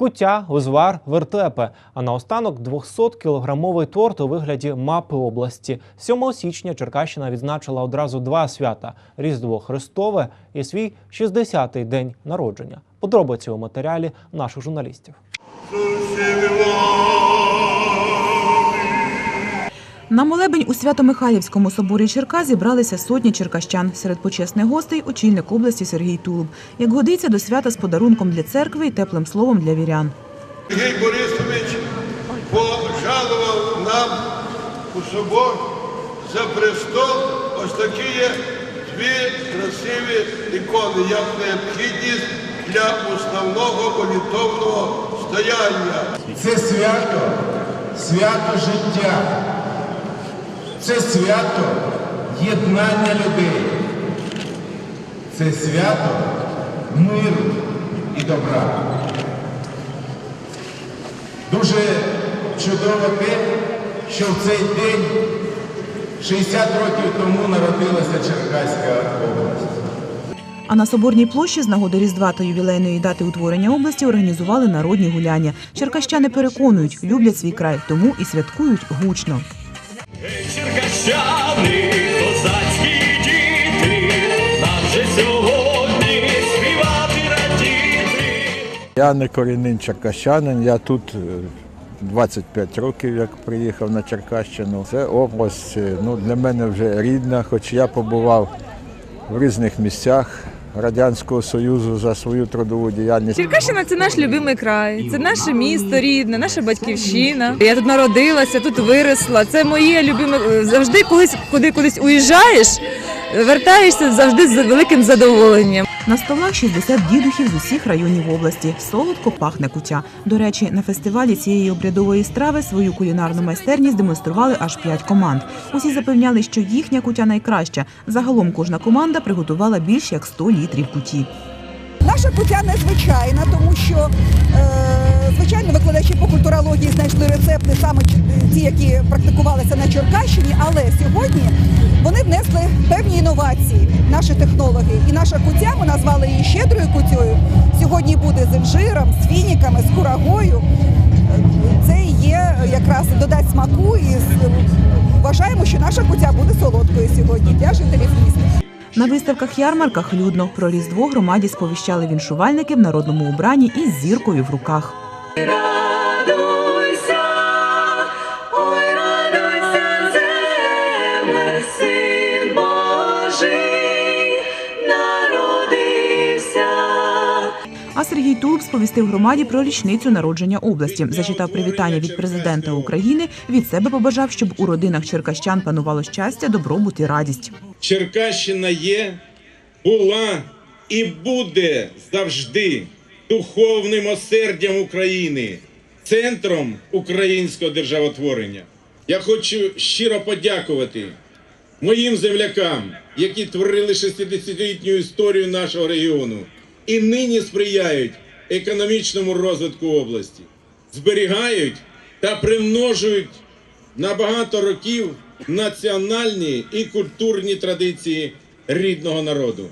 куття, узвар, вертепи. А наостанок 200-кілограмовий торт у вигляді мапи області. 7 січня Черкащина відзначила одразу два свята: Різдво Христове і свій 60-й день народження. Подробиці у матеріалі наших журналістів. На молебень у Свято-Михайлівському соборі Черкас зібралися сотні черкащан. Серед почесних гостей очільник області Сергій Тулуб. Як годиться до свята з подарунком для церкви і теплим словом для вірян. Сергій Борисович пожалував нам у собор за престол ось такі є дві красиві ікони, як необхідність для основного молитовного стояння. Це свято, свято життя. Це свято єднання людей. Це свято миру і добра. Дуже чудово те, що в цей день 60 років тому народилася Черкаська область. А на соборній площі з нагоди Різдва та ювілейної дати утворення області організували народні гуляння. Черкащани переконують, люблять свій край, тому і святкують гучно. Черкащани, козацькі діти, нам же сьогодні співати радіти. Я не корінний черкащанин, я тут е, 25 років, як приїхав на Черкащину. Це область е, ну, для мене вже рідна, хоч я побував в різних місцях Радянського Союзу за свою трудову діяльність. Черкащина це наш любимий край, це наше місто рідне, наша батьківщина. Я тут народилася, тут виросла. Це моє любиме. Завжди колись, куди кудись уїжджаєш, вертаєшся завжди з великим задоволенням. На столах 60 дідухів з усіх районів області. Солодко пахне куття. До речі, на фестивалі цієї обрядової страви свою кулінарну майстерність демонстрували аж 5 команд. Усі запевняли, що їхня кутя найкраща. Загалом кожна команда приготувала більш як 100 літрів куті. Наша кутя незвичайна, тому що е, звичайно викладачі по культурології знайшли рецепти саме ті, які практикувалися на Черкащині, але сьогодні вони внесли певні інновації, наші технологи. І наша кутя, ми назвали її щедрою кутєю. Сьогодні буде з інжиром, з фініками, з курагою. Це є якраз додасть смаку і вважаємо, що наша кутя буде солодкою сьогодні для жителів міста. На виставках ярмарках людно про різдво громаді сповіщали віншувальники в народному убранні із зіркою в руках. Радуйся, ой, радуйся, земле, син Божий народився. А Сергій Тулуб сповістив громаді про річницю народження області. Зачитав привітання від президента України. Від себе побажав, щоб у родинах черкащан панувало щастя, добробут і радість. Черкащина є, була і буде завжди духовним осердям України, центром українського державотворення. Я хочу щиро подякувати моїм землякам, які творили 60-літню історію нашого регіону і нині сприяють економічному розвитку області, зберігають та примножують на багато років національні і культурні традиції рідного народу.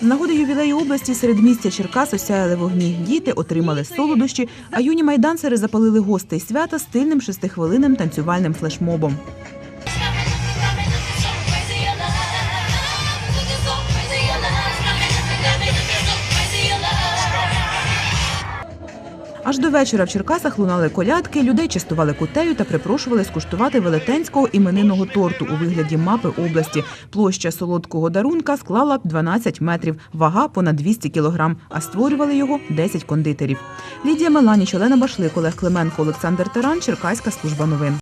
З нагоди ювілею області серед місця Черкас осяяли вогні. Діти отримали солодощі, а юні майданцери запалили гостей свята стильним шестихвилинним танцювальним флешмобом. Аж до вечора в Черкасах лунали колядки, людей частували кутею та припрошували скуштувати велетенського іменинного торту у вигляді мапи області. Площа солодкого дарунка склала 12 метрів, вага понад 200 кілограм, а створювали його 10 кондитерів. Лідія Меланіч, Олена Башлик, Олег Клименко, Олександр Таран, Черкаська служба новин.